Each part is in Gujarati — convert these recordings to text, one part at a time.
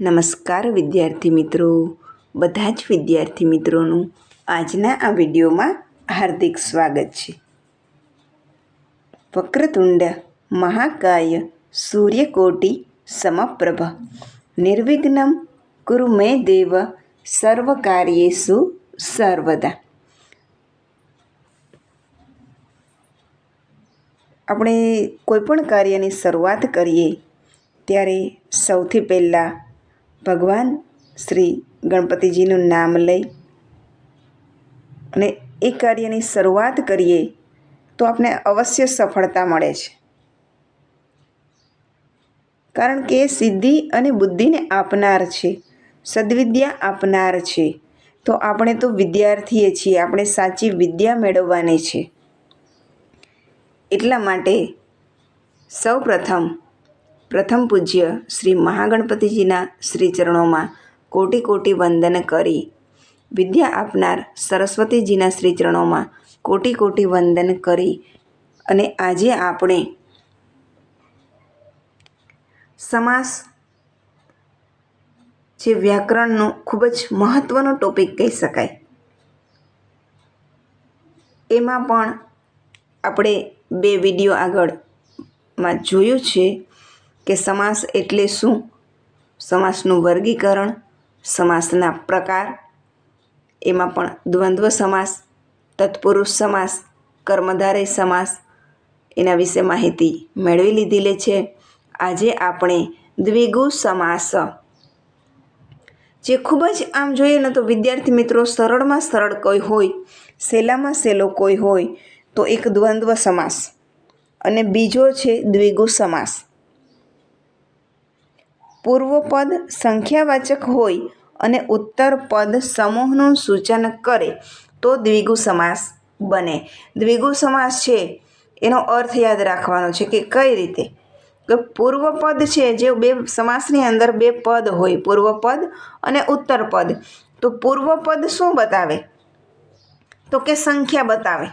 નમસ્કાર વિદ્યાર્થી મિત્રો. બધા જ વિદ્યાર્થી મિત્રોનું આજના આ વિડીયોમાં હાર્દિક સ્વાગત છે. વક્રતુંડ મહાકાય સૂર્યકોટી સમપ્રભ. નિર્વિઘ્નમ કુરુ મે દેવ સર્વકાર્યેષુ સર્વદા. આપણે કોઈપણ કાર્યની શરૂઆત કરીએ, ત્યારે સૌથી પહેલાં ભગવાન શ્રી ગણપતિજીનું નામ લઈ અને એ કાર્યની શરૂઆત કરીએ તો આપણે અવશ્ય સફળતા મળે છે. કારણ કે સિદ્ધિ અને બુદ્ધિને આપનાર છે, સદવિદ્યા આપનાર છે, તો આપણે તો વિદ્યાર્થીએ છીએ, આપણે સાચી વિદ્યા મેળવવાની છે. એટલા માટે સૌ પ્રથમ પ્રથમ પૂજ્ય શ્રી મહાગણપતિજીના શ્રી ચરણોમાં કોટી કોટી વંદન કરી. વિદ્યા આપનાર સરસ્વતીજીના શ્રી ચરણોમાં કોટી કોટી વંદન કરી. અને આજે આપણે સમાસ જે વ્યાકરણનો ખૂબ જ મહત્ત્વનો ટોપિક કહી શકાય. એમાં પણ આપણે બે વીડિયો આગળમાં જોયું છે. કે સમાસ એટલે શું? સમાસનું વર્ગીકરણ, સમાસના પ્રકાર, એમાં પણ દ્વંદ્વ સમાસ, તત્પુરુષ સમાસ કર્મધારય સમાસ, એના વિશે માહિતી મેળવી લીધેલી છે. આજે આપણે દ્વિગુ સમાસ, જે ખૂબ જ આમ જોઈએ ને તો વિદ્યાર્થી મિત્રો સરળમાં સરળ કોઈ હોય, સહેલામાં સહેલો કોઈ હોય, તો એક દ્વંદ્વ સમાસ અને બીજો છે દ્વિગુ સમાસ. પૂર્વ પદ સંખ્યાવાચક હોય અને ઉત્તર પદ સમૂહનું સૂચન કરે, તો દ્વિગુ સમાસ બને. દ્વિગુ સમાસ છે, એનો અર્થ યાદ રાખવાનો છે કે કઈ રીતે? કે પૂર્વ છે, જે બે સમાસની અંદર બે પદ હોય, પૂર્વપદ અને ઉત્તર પદ તો પૂર્વપદ શું બતાવે? તો કે સંખ્યા બતાવે.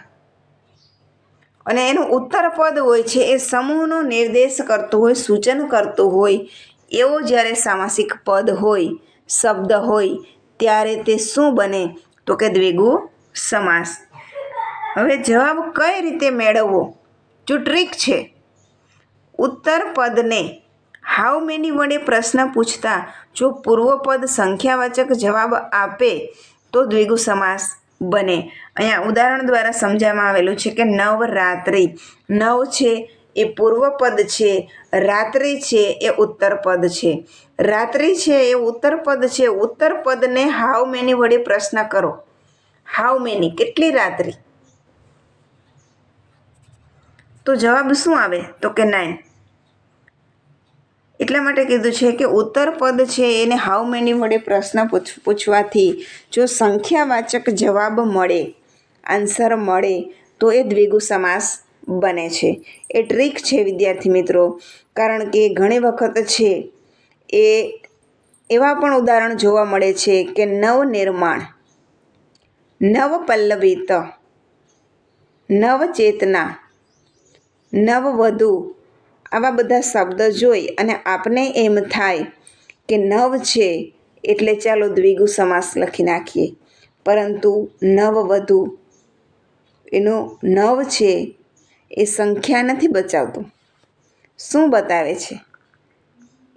અને એનું ઉત્તર પદ હોય છે, એ સમૂહનો નિર્દેશ કરતું હોય, સૂચન કરતું હોય એવો જ્યારે સામાસિક પદ હોય, શબ્દ હોય, ત્યારે તે શું બને? તો કે દ્વિગુ સમાસ. હવે જવાબ કઈ રીતે મેળવવો? જો ટ્રીક છે. ઉત્તર પદને હાઉ મેની વડે પ્રશ્ન પૂછતા જો પૂર્વ પદ સંખ્યાવાચક જવાબ આપે, તો દ્વિગુ સમાસ બને. અહીંયા ઉદાહરણ દ્વારા સમજાવવામાં આવેલું છે કે નવરાત્રિ નવ છે એ પૂર્વ પદ છે, રાત્રિ છે એ ઉત્તર પદ છે. રાત્રિ છે એ ઉત્તર પદ છે, ઉત્તર પદને હાઉ મેની વડે પ્રશ્ન કરો. How many? કેટલી રાત્રિ? તો જવાબ શું આવે? તો કે નાઇન. એટલા માટે કીધું છે કે ઉત્તર પદ છે એને હાઉ મેની વડે પ્રશ્ન પૂછવાથી જો સંખ્યાવાચક જવાબ મળે, આન્સર મળે, તો એ દ્વિગુ સમાસ બને છે. એ ટ્રીક છે, વિદ્યાર્થી મિત્રો. કારણ કે ઘણી વખત છે, એ એવા પણ ઉદાહરણ જોવા મળે છે કે નવનિર્માણ, નવપલ્લવિત, નવચેતના, નવવધુ આવા બધા શબ્દ જોઈ અને આપને એમ થાય કે નવ છે એટલે ચાલો દ્વિગુ સમાસ લખી નાખીએ. પરંતુ નવવધુ એનો નવ છે એ સંખ્યા નથી બચાવતું. શું બતાવે છે?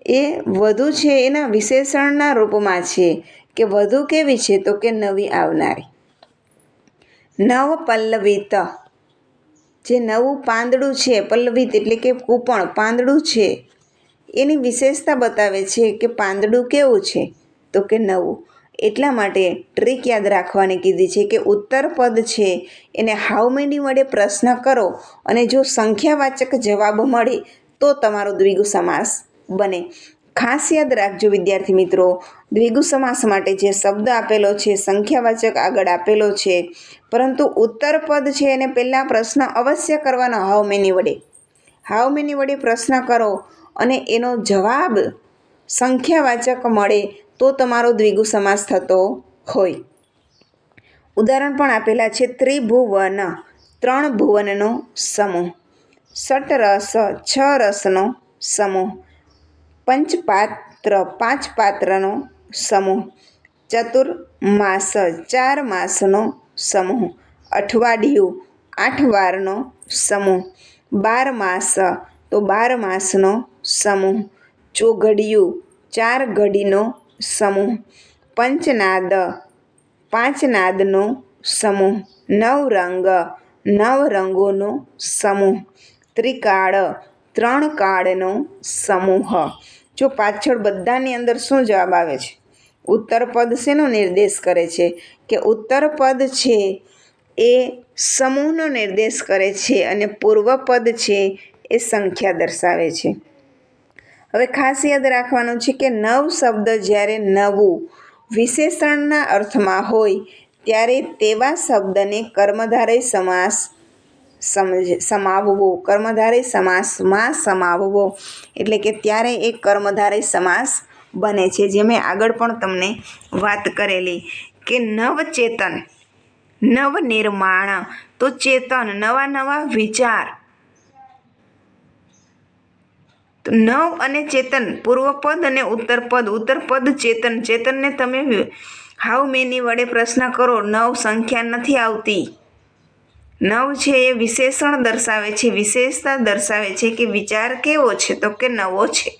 એ વધુ છે એના વિશેષણના રૂપમાં છે કે વધુ કેવી છે તો કે નવી આવનારી. નવ પલ્લવિત. જે નવું પાંદડું છે, પલ્લવિત એટલે કે કૂપણ, પાંદડું છે. એની વિશેષતા બતાવે છે કે પાંદડું કેવું છે તો કે નવું. એટલા માટે ટ્રીક યાદ રાખવાની કીધી છે કે ઉત્તર પદ છે. એને હાઉ મેની વડે પ્રશ્ન કરો અને જો સંખ્યાવાચક જવાબ મળે તો તમારો દ્વિગુ સમાસ બને. ખાસ યાદ રાખજો વિદ્યાર્થી મિત્રો, દ્વિગુ સમાસ માટે જે શબ્દ આપેલો છે, સંખ્યાવાચક આગળ આપેલો છે, પરંતુ ઉત્તર પદ છે એને પહેલાં પ્રશ્ન અવશ્ય કરવાનો હાઉ મેની વડે. હાઉ મેની વડે પ્રશ્ન કરો અને એનો જવાબ સંખ્યાવાચક મળે તો તમારો દ્વિગુ સમાસ થતો હોય. ઉદાહરણ પણ આપેલા છે ત્રિભુવન, ત્રણ ભુવનનો સમૂહ. ષટ રસ છ રસનો સમૂહ. પંચપાત્ર પાંચ પાત્રનો સમૂહ. ચતુર્માસ ચાર માસનો સમૂહ. અઠવાડિયું આઠ વારનો સમૂહ. બાર માસ તો બાર માસનો સમૂહ. ચોઘડિયું ચાર ઘડીનો સમૂહ. પંચનાદ. પાંચ નાદનો સમૂહ. નવરંગ. નવ રંગોનો સમૂહ. ત્રિકાળ. ત્રણ કાળનો સમૂહ. જો પાછળ બધાની અંદર શું જવાબ આવે છે? ઉત્તર પદ શેનો નિર્દેશ કરે છે? કે ઉત્તર પદ છે એ સમૂહનો નિર્દેશ કરે છે અને પૂર્વ પદ છે એ સંખ્યા દર્શાવે છે. હવે ખાસ યાદ રાખવાનું છે કે નવ શબ્દ જ્યારે નવું વિશેષણના અર્થમાં હોય, ત્યારે તેવા શબ્દને કર્મધારય સમાસ સમજ, સમાવવો, કર્મધારય સમાસમાં સમાવવો. એટલે કે ત્યારે એ કર્મધારય સમાસ બને છે, જે મેં આગળ પણ તમને વાત કરેલી કે નવચેતન નવનિર્માણ તો ચેતન નવા નવા વિચાર તો નવ અને ચેતન. પૂર્વપદ અને ઉત્તરપદ. ઉત્તરપદ ચેતન. ચેતનને તમે હાઉ મેની વડે પ્રશ્ન કરો? નવ સંખ્યા નથી આવતી. નવ છે એ વિશેષણ દર્શાવે છે. વિશેષતા દર્શાવે છે કે વિચાર કેવો છે તો કે નવો છે.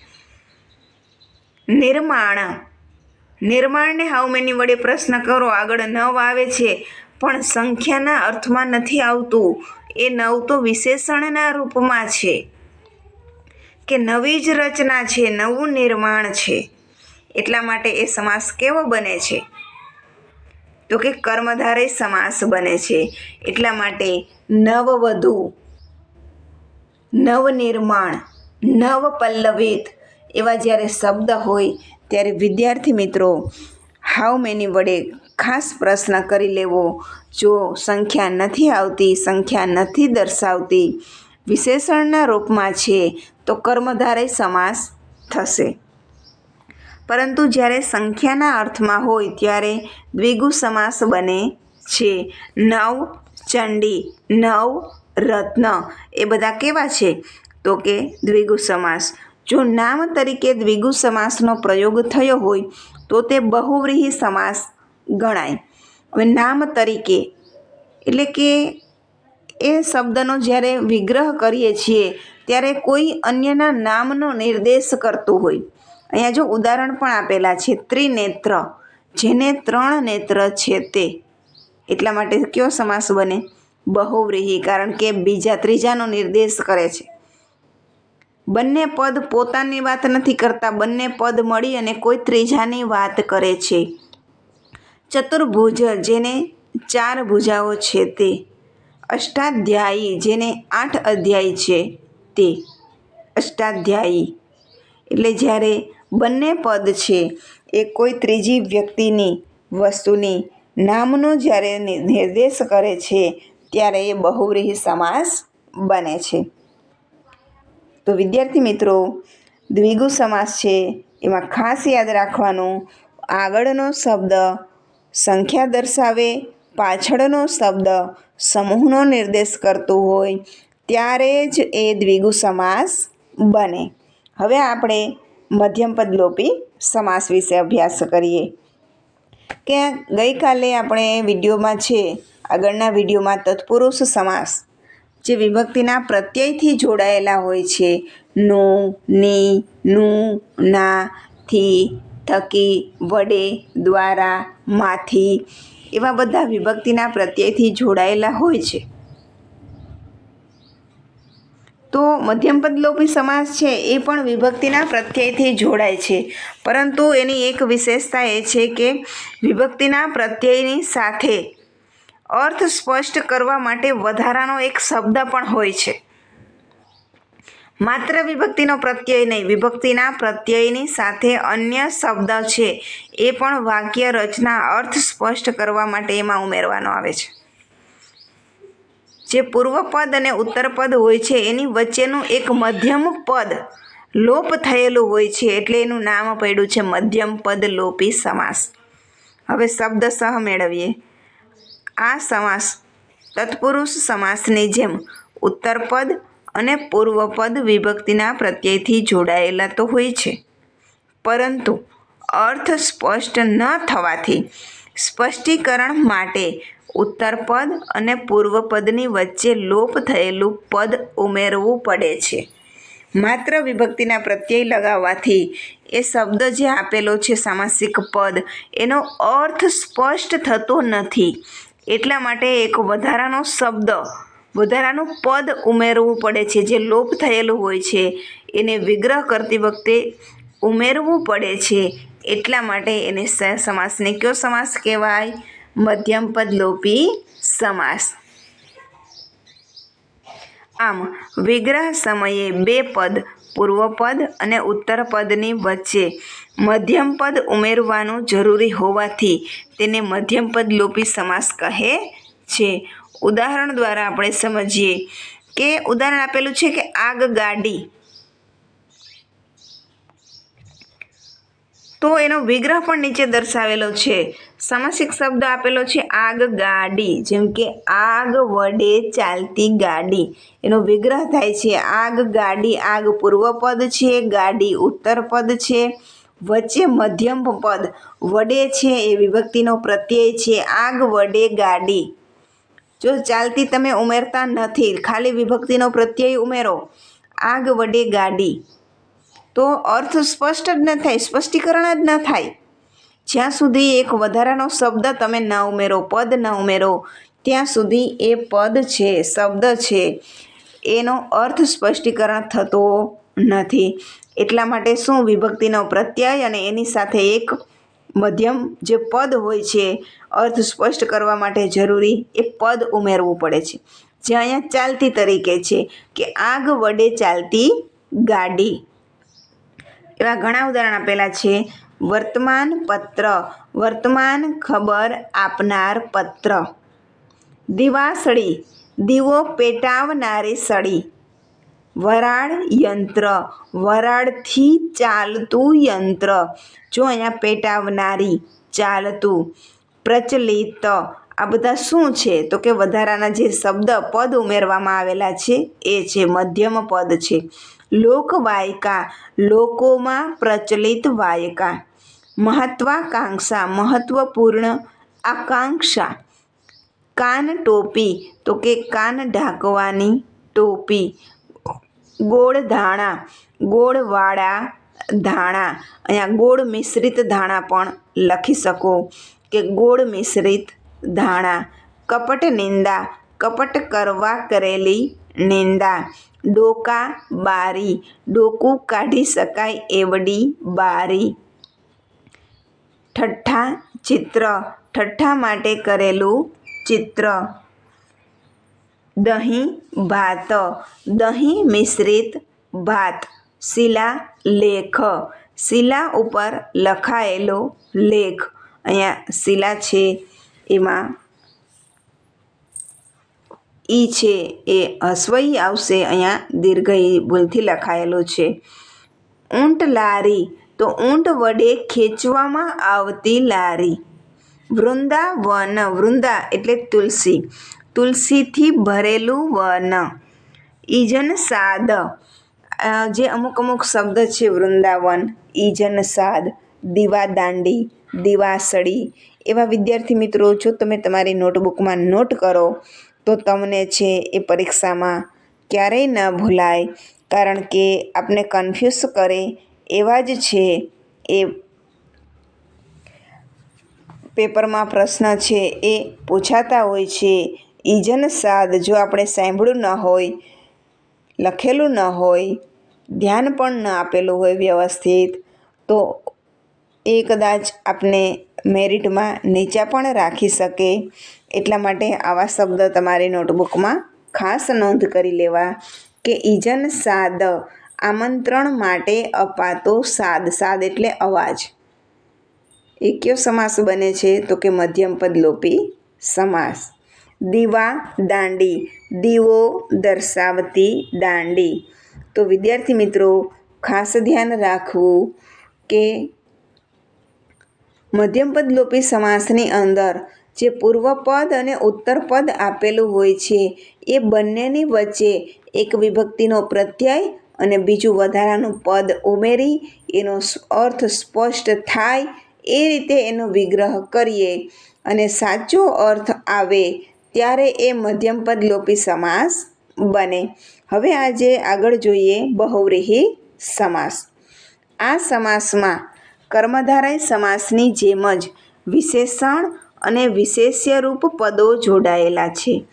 નિર્માણ. નિર્માણને હાઉ મેની વડે પ્રશ્ન કરો? આગળ નવ આવે છે, પણ સંખ્યાના અર્થમાં નથી આવતું. એ નવ તો વિશેષણના રૂપમાં છે. કે નવી જ રચના છે, નવું નિર્માણ છે. એટલા માટે એ સમાસ કેવો બને છે? તો કે કર્મધારે સમાસ બને છે. એટલા માટે નવવધુ, નવનિર્માણ નવ પલ્લવિત એવા જ્યારે શબ્દ હોય ત્યારે વિદ્યાર્થી મિત્રો, હાઉ મેની વડે ખાસ પ્રશ્ન કરી લેવો. જો સંખ્યા નથી આવતી, સંખ્યા નથી દર્શાવતી, વિશેષણના રૂપમાં છે તો કર્મધારય સમાસ થશે. પરંતુ જ્યારે સંખ્યાના અર્થમાં હોય ત્યારે દ્વિગુ સમાસ બને છે. નવ ચંડી, નવ રત્ન એ બધા કેવા છે? તો કે દ્વિગુ સમાસ. જો નામ તરીકે દ્વિગુ સમાસનો પ્રયોગ થયો હોય, તો તે બહુવ્રીહી સમાસ ગણાય. હવે નામ તરીકે એટલે કે એ શબ્દનો જ્યારે વિગ્રહ કરીએ છીએ, ત્યારે કોઈ અન્યના નામનો નિર્દેશ કરતું હોય. અહીંયા જો ઉદાહરણ પણ આપેલા છે, ત્રિનેત્ર, જેને ત્રણ નેત્ર છે તે. એટલા માટે કયો સમાસ બને? બહુવ્રીહી, કારણ કે બીજા ત્રીજાનો નિર્દેશ કરે છે. બંને પદ પોતાની વાત નથી કરતા, બંને પદ મળી અને કોઈ ત્રીજાની વાત કરે છે. ચતુર્ભુજ, જેને ચાર ભુજાઓ છે તે. અષ્ટાધ્યાયી, જેને આઠ અધ્યાય છે તે અષ્ટાધ્યાયી. એટલે જ્યારે બંને પદ છે, એ કોઈ ત્રીજી વ્યક્તિની વસ્તુની નામનો જ્યારે નિર્દેશ કરે છે, ત્યારે એ બહુવ્રીહી સમાસ બને છે. તો વિદ્યાર્થી મિત્રો, દ્વિગુ સમાસ છે, એમાં ખાસ યાદ રાખવાનું, આગળનો શબ્દ સંખ્યા દર્શાવે પાછળનો શબ્દ સમૂહનો નિર્દેશ કરતું હોય, ત્યારે જ એ દ્વિગુ સમાસ બને. હવે આપણે મધ્યમપદ લોપી સમાસ વિશે અભ્યાસ કરીએ. કે ગઈકાલે આપણે વિડીયોમાં છે, આગળના વિડીયોમાં તત્પુરુષ સમાસ, જે વિભક્તિના પ્રત્યયથી જોડાયેલા હોય છે. નું, ની, નું, ના, થી, થકી, વડે, દ્વારા, માંથી. એવા બધા વિભક્તિના પ્રત્યયથી જોડાયેલા હોય છે. તો મધ્યમપદલોપી સમાસ છે, એ પણ વિભક્તિના પ્રત્યયથી જોડાય છે. પરંતુ એની એક વિશેષતા એ છે કે વિભક્તિના પ્રત્યયની સાથે અર્થ સ્પષ્ટ કરવા માટે વધારાનો એક શબ્દ પણ હોય છે. માત્ર વિભક્તિનો પ્રત્યય નહીં, વિભક્તિના પ્રત્યયની સાથે અન્ય શબ્દ છે. એ પણ વાક્ય રચના અર્થ સ્પષ્ટ કરવા માટે એમાં ઉમેરવાનો આવે છે. જે પૂર્વપદ અને ઉત્તરપદ હોય છે, એની વચ્ચેનું એક મધ્યમ પદ લોપ થયેલું હોય છે, એટલે એનું નામ પડ્યું છે મધ્યમ પદ લોપી સમાસ. હવે શબ્દ સહ મેળવીએ. આ સમાસ તત્પુરુષ સમાસની જેમ ઉત્તર પદ અને પૂર્વપદ વિભક્તિના પ્રત્યયથી જોડાયેલા તો હોય છે. પરંતુ અર્થ સ્પષ્ટ ન થવાથી સ્પષ્ટીકરણ માટે ઉત્તરપદ અને પૂર્વપદની વચ્ચે લોપ થયેલું પદ ઉમેરવું પડે છે. માત્ર વિભક્તિના પ્રત્યય લગાવવાથી એ શબ્દ જે આપેલો છે સામાસિક પદ, એનો અર્થ સ્પષ્ટ થતો નથી. એટલા માટે એક વધારાનો શબ્દ વધારાનું પદ ઉમેરવું પડે છે. જે લોપ થયેલું હોય છે, એને વિગ્રહ કરતી વખતે ઉમેરવું પડે છે. એટલા માટે એને સમાસને કયો સમાસ કહેવાય? મધ્યમ પદ લોપી સમાસ. આમ, વિગ્રહ સમયે બે પદ પૂર્વપદ અને ઉત્તરપદની વચ્ચે મધ્યમ પદ ઉમેરવાનું જરૂરી હોવાથી તેને મધ્યમ પદ લોપી સમાસ કહે છે. ઉદાહરણ દ્વારા આપણે સમજીએ કે ઉદાહરણ આપેલું છે કે આગ ગાડી. તો એનો વિગ્રહ પણ નીચે દર્શાવેલો છે. સામાસિક શબ્દ આપેલો છે આગગાડી જેમ કે આગ વડે ચાલતી ગાડી. એનો વિગ્રહ થાય છે આગ ગાડી, આગ પૂર્વપદ છે, ગાડી ઉત્તરપદ છે, વચ્ચે મધ્યમ પદ. વડે છે એ વિભક્તિનો પ્રત્યય છે. આગ વડે ગાડી. જો ચાલતી તમે ઉમેરતા નથી, ખાલી વિભક્તિનો પ્રત્યય ઉમેરો. આગ વડે ગાડી. તો અર્થ સ્પષ્ટ જ ન થાય, સ્પષ્ટીકરણ જ ન થાય. જ્યાં સુધી એક વધારાનો શબ્દ તમે ન ઉમેરો, પદ ન ઉમેરો, ત્યાં સુધી એ પદ છે, શબ્દ છે. એનો અર્થ સ્પષ્ટીકરણ થતો નથી. એટલા માટે શું વિભક્તિનો પ્રત્યય અને એની સાથે એક મધ્યમ જે પદ હોય છે, અર્થ સ્પષ્ટ કરવા માટે જરૂરી, એ પદ ઉમેરવું પડે છે. જે અહીંયા ચાલતી તરીકે છે કે આગ વડે ચાલતી ગાડી. એવા ઘણા ઉદાહરણ આપેલા છે. વર્તમાન પત્ર, વર્તમાન ખબર આપનાર પત્ર. દિવાસળી, દીવો પેટાવનારી સળી. વરાળ યંત્ર. વરાળથી ચાલતું યંત્ર. જો અહીંયા પેટાવનારી ચાલતું, પ્રચલિત, આ બધા શું છે? તો કે વધારાના જે શબ્દ, પદ ઉમેરવામાં આવેલા છે, એ છે મધ્યમ પદ છે. લોકવાયકા લોકોમાં પ્રચલિત વાયકા. મહત્વાકાંક્ષા, મહત્વપૂર્ણ આકાંક્ષા. કાન ટોપી. તો કે કાન ઢાંકવાની ટોપી. ગોળ ધાણા ગોળવાળા ધાણા, અહીંયા ગોળ મિશ્રિત ધાણા પણ લખી શકો કે ગોળ મિશ્રિત ધાણા, કપટ નિંદા, કપટ કરવા કરેલી નિંદા, ડોકા બારી, ડોકું કાઢી શકાય એવડી બારી, ઠઠ્ઠા ચિત્ર, ઠઠ્ઠા માટે કરેલું ચિત્ર. દહીં, ભાત. દહીં મિશ્રિત ભાત. શિલા લેખ. શિલા ઉપર લખાયેલો લેખ. અહીંયા શિલા છે, એમાં ઈ છે, એ હસવઈ આવશે. અહીંયા દીર્ઘ ભૂલથી લખાયેલો છે. ઊંટ લારી. તો ઊંટ વડે ખેંચવામાં આવતી લારી. વૃંદાવન. વૃંદા એટલે તુલસી. તુલસીથી ભરેલું વન. ઈજન સાદ. જે અમુક અમુક શબ્દ છે વૃંદાવન. ઈજન સાદ દીવાદાંડી દીવાસળી એવા વિદ્યાર્થી મિત્રો, જો તમે તમારી નોટબુકમાં નોટ કરો, તો તમને છે એ પરીક્ષામાં ક્યારેય ન ભૂલાય. કારણ કે આપને કન્ફ્યુઝ કરે એવા જ છે એ પેપરમાં પ્રશ્ન છે એ પૂછાતા હોય છે. ઈજન સાદ જો આપણે સાંભળ્યું ન હોય, લખેલું ન હોય, ધ્યાન પણ ન આપેલું હોય વ્યવસ્થિત, તો એ કદાચ આપને મેરિટમાં નીચા પણ રાખી શકે. એટલા માટે આવા શબ્દ તમારી નોટબુકમાં ખાસ નોંધ કરી લેવા કે ઈજન સાદ આમંત્રણ માટે અપાતો સાદ. સાદ એટલે અવાજ. એ કયો સમાસ બને છે તો કે મધ્યમપદ લોપી સમાસ. દીવા દાંડી. દીવો દર્શાવતી દાંડી. તો વિદ્યાર્થી મિત્રો, ખાસ ધ્યાન રાખવું કે મધ્યમપદ લોપી સમાસની અંદર જે પૂર્વપદ અને ઉત્તરપદ આપેલું હોય છે, એ બંનેની વચ્ચે એક વિભક્તિનો પ્રત્યય અને બીજું વધારાનું પદ ઉમેરી એનો અર્થ સ્પષ્ટ થાય એ રીતે એનો વિગ્રહ કરીએ અને સાચો અર્થ આવે ત્યારે એ મધ્યમપદ લોપી સમાસ બને. હવે આજે આગળ જોઈએ બહુવ્રીહી સમાસ. આ સમાસમાં કર્મધારય સમાસની જેમ જ વિશેષણ અને વિશેષ્યરૂપ પદો જોડાયેલા છે.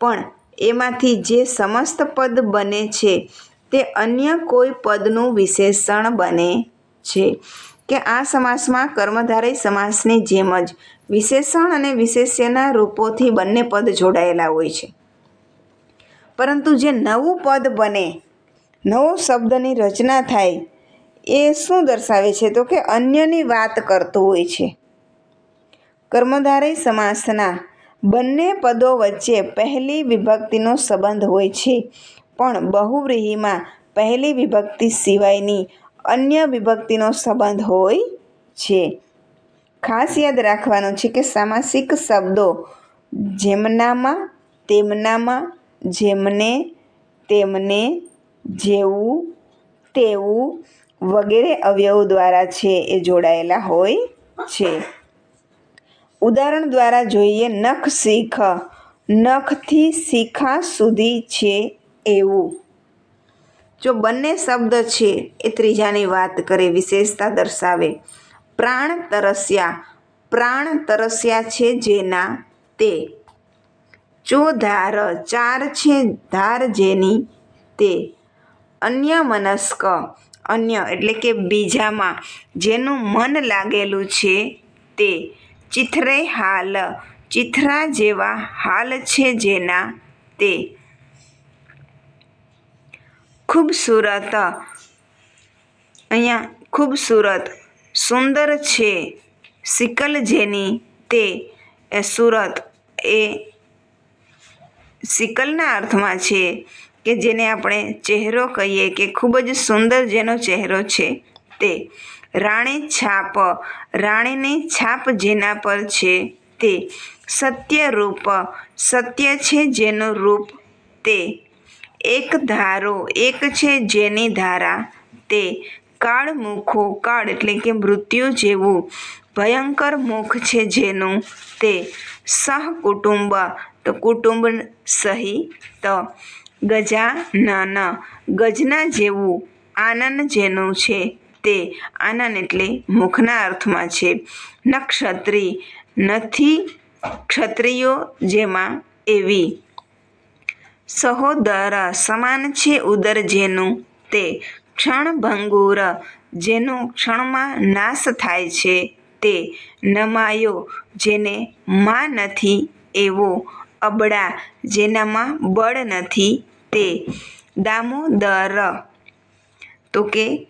પણ એમાંથી જે સમસ્ત પદ બને છે, તે અન્ય કોઈ પદનું વિશેષણ બને છે. કે આ સમાસમાં કર્મધારય સમાસની જેમ જ વિશેષણ અને વિશેષ્યના રૂપોથી બંને પદ જોડાયેલા હોય છે. પરંતુ જે નવું પદ બને, નવો શબ્દની રચના થાય, એ શું દર્શાવે છે? તો કે અન્યની વાત કરતું હોય છે. કર્મધારય સમાસના બંને પદો વચ્ચે પહેલી વિભક્તિનો સંબંધ હોય છે. પણ બહુવ્રીહીમાં પહેલી વિભક્તિ સિવાયની અન્ય વિભક્તિનો સંબંધ હોય છે. ખાસ યાદ રાખવાનું છે કે સામાસિક શબ્દો જેમનામાં, તેમનામાં, જેમને, તેમને, જેવું, તેવું વગેરે અવયવ દ્વારા છે એ જોડાયેલા હોય છે. ઉદાહરણ દ્વારા જોઈએ, નખ શીખ, નખથી શીખા સુધી છે એવું. જો બંને શબ્દ છે એ ત્રીજાની વાત કરે, વિશેષતા દર્શાવે પ્રાણ તરસ્યા પ્રાણ તરસ્યા છે જેના તે. ચોધાર ચાર છે, ધાર જેની તે. અન્ય મનસ્ક, અન્ય એટલે કે બીજામાં જેનું મન લાગેલું છે તે. ચિથરે હાલ ચિથરા જેવા હાલ છે જેના તે. ખૂબસૂરત, અહીંયા ખૂબસૂરત સુંદર છે. સિકલ જેની તે સુરત એ સિકલના અર્થમાં છે કે જેને આપણે ચહેરો કહીએ કે ખૂબ જ સુંદર જેનો ચહેરો છે. તે રાણી છાપ, રાણીની છાપ જેના પર છે. તે સત્ય રૂપ, સત્ય છે જેનું રૂપ. તે એક ધારો, એક છે જેની ધારા. તે કાળ મુખો કાળ એટલે કે મૃત્યુ જેવું ભયંકર મુખ છે જેનું તે સહકુટુંબ તો કુટુંબ સહિત ગજાનન ગજના જેવું આનંદ જેનું છે તે આનંદ એટલે મુખના અર્થમાં છે. નક્ષત્રી નથી ક્ષત્રિયો જેમાં એવી. સહોદર સમાન છે ઉદર જેનું તે ક્ષણભંગુર, જેનો ક્ષણમાં નાશ થાય છે, તે નમાયો જેને માં નથી, એવો અબળા જેનામાં બળ નથી, તે દામોદર. તો કે,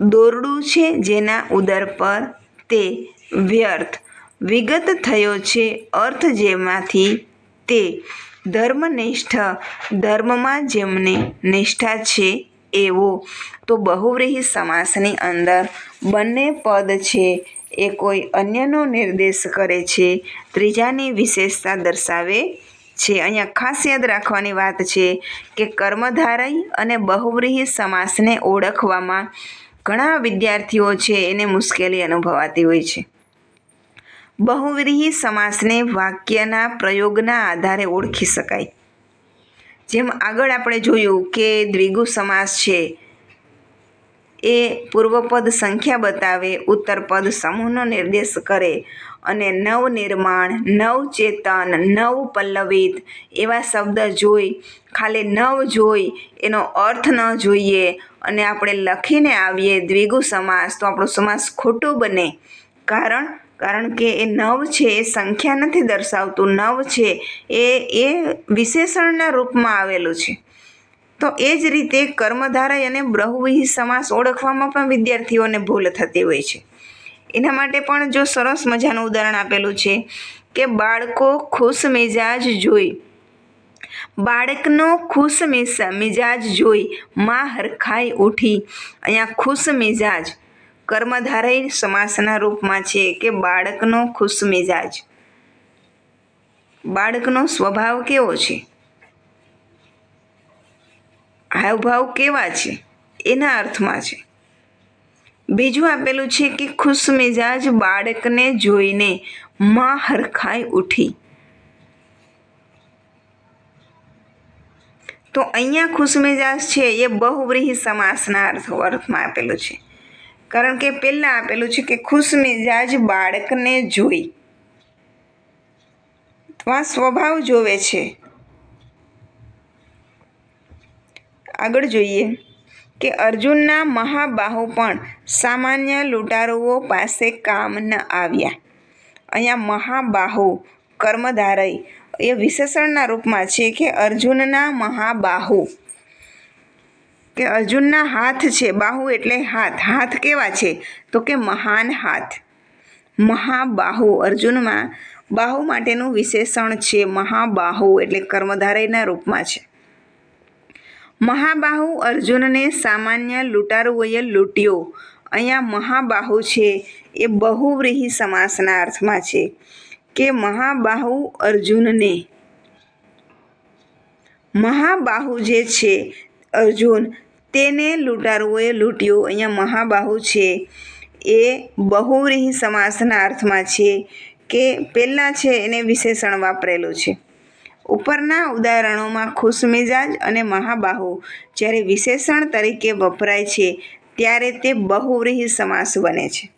દોરડું છે જેના ઉદર પર, તે વ્યર્થ વિગત થયો છે અર્થ જેમાંથી, તે ધર્મનિષ્ઠ ધર્મમાં જેમને નિષ્ઠા છે એવો. તો બહુવ્રીહી સમાસની અંદર બંને પદ છે એ કોઈ અન્યનો નિર્દેશ કરે છે, ત્રીજાની વિશેષતા દર્શાવે છે. અહીંયા ખાસ યાદ રાખવાની વાત છે કે કર્મધારય અને બહુવ્રીહી સમાસને ઓળખવામાં ઘણા વિદ્યાર્થીઓ છે, એને મુશ્કેલી અનુભવાતી હોય છે. બહુવ્રીહી સમાસને વાક્યના પ્રયોગના આધારે ઓળખી શકાય. જેમ આગળ આપણે જોયું કે દ્વિગુ સમાસ છે, એ પૂર્વપદ સંખ્યા બતાવે, ઉત્તરપદ સમૂહનો નિર્દેશ કરે અને નવનિર્માણ, નવચેતન નવ પલ્લવિત એવા શબ્દ જોઈ, ખાલી નવ જોઈ એનો અર્થ ન જોઈએ અને આપણે લખીને આવીએ દ્વિગુ સમાસ તો આપણો સમાસ ખોટો બને. કારણ કારણ કે એ નવ છે, એ સંખ્યા નથી દર્શાવતું. નવ છે, એ એ વિશેષણના રૂપમાં આવેલું છે. તો એ જ રીતે કર્મધારય અને બ્રહુવિહી સમાસ ઓળખવામાં પણ વિદ્યાર્થીઓને ભૂલ થતી હોય છે. એના માટે પણ જો સરસ મજાનું ઉદાહરણ આપેલું છે કે બાળકો ખુશ મિજાજ જોઈ. બાળકનો ખુશ મિજાજ જોઈ. માં હરખાઈ ઉઠી. અહીંયા ખુશ મિજાજ. કર્મધારય સમાસના રૂપમાં છે કે બાળકનો ખુશ મિજાજ? બાળકનો સ્વભાવ કેવો છે? હાવભાવ કેવા છે? એના અર્થમાં છે. બીજું આપેલું છે કે ખુશમિજાજ બાળકને જોઈને માં હરખાઈ ઉઠી. તો અહીંયા ખુશમિજાજ છે એ બહુવ્રીહી સમાસના અર્થ અર્થમાં આપેલું છે. કારણ કે પહેલાં આપેલું છે કે ખુશમિજાજ બાળકને જોઈ. આ સ્વભાવ જોવે છે. આગળ જોઈએ કે અર્જુનના મહાબાહુ પણ સામાન્ય લૂંટારુઓ પાસે કામ ન આવ્યા. અહીંયા મહાબાહુ, કર્મધારય એ વિશેષણના રૂપમાં છે કે અર્જુનના મહાબાહુ કે અર્જુનના હાથ છે, બાહુ એટલે હાથ. હાથ કેવા છે? તો કે મહાન હાથ. મહાબાહુ. અર્જુનમાં બાહુ માટેનું વિશેષણ છે, મહાબાહુ એટલે કર્મધારયના રૂપમાં છે. મહાબાહુ અર્જુનને સામાન્ય લૂંટારુઓએ લૂંટ્યો. અહીંયા મહાબાહુ છે, એ બહુવ્રીહી સમાસના અર્થમાં છે કે મહાબાહુ અર્જુનને. મહાબાહુ જે છે, અર્જુન તેને લૂંટારુઓએ લૂંટ્યો. અહીંયા મહાબાહુ છે. એ બહુવ્રીહી સમાસના અર્થમાં છે કે પહેલાં છે એને વિશેષણ વાપરેલું છે. ઉપરના ઉદાહરણોમાં ખુશમિજાજ અને મહાબાહુ જ્યારે વિશેષણ તરીકે વપરાય છે, ત્યારે તે બહુવ્રીહી સમાસ બને છે.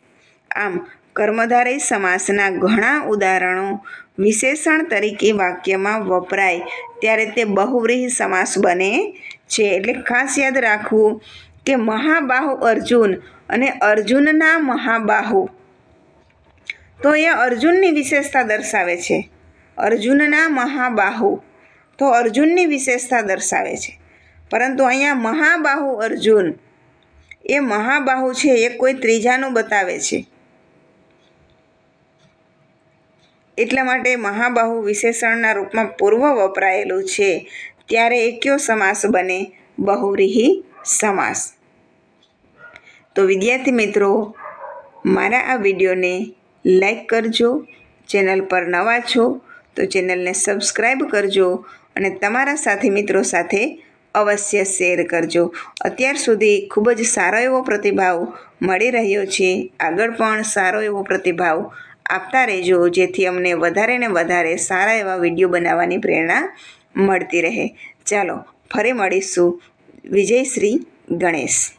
આમ, કર્મધારય સમાસના ઘણા ઉદાહરણો વિશેષણ તરીકે વાક્યમાં વપરાય, ત્યારે તે બહુવ્રીહી સમાસ બને છે. એટલે ખાસ યાદ રાખવું કે મહાબાહુ અર્જુન અને અર્જુનના મહાબાહુ. તો એ અર્જુનની વિશેષતા દર્શાવે છે. અર્જુનના મહાબાહુ. તો અર્જુનની વિશેષતા દર્શાવે છે. પરંતુ અહીંયા મહાબાહુ અર્જુન એ મહાબાહુ છે એ કોઈ ત્રીજાનું બતાવે છે. એટલા માટે મહાબાહુ વિશેષણના રૂપમાં પૂર્વ વપરાયેલું છે. ત્યારે એ કયો સમાસ બને? બહુવ્રીહી સમાસ. તો વિદ્યાર્થી મિત્રો, મારા આ વિડીયોને લાઈક કરજો, ચેનલ પર નવા છો તો ચેનલને સબસ્ક્રાઈબ કરજો અને તમારા સાથી મિત્રો સાથે અવશ્ય શેર કરજો. અત્યાર સુધી ખૂબ જ સારો એવો પ્રતિભાવ મળી રહ્યો છે. આગળ પણ સારો એવો પ્રતિભાવ આપતા રહેજો, જેથી અમને વધારે ને વધારે સારા એવા વીડિયો બનાવવાની પ્રેરણા મળતી રહે. ચાલો ફરી મળીશું. વિજયશ્રી ગણેશ.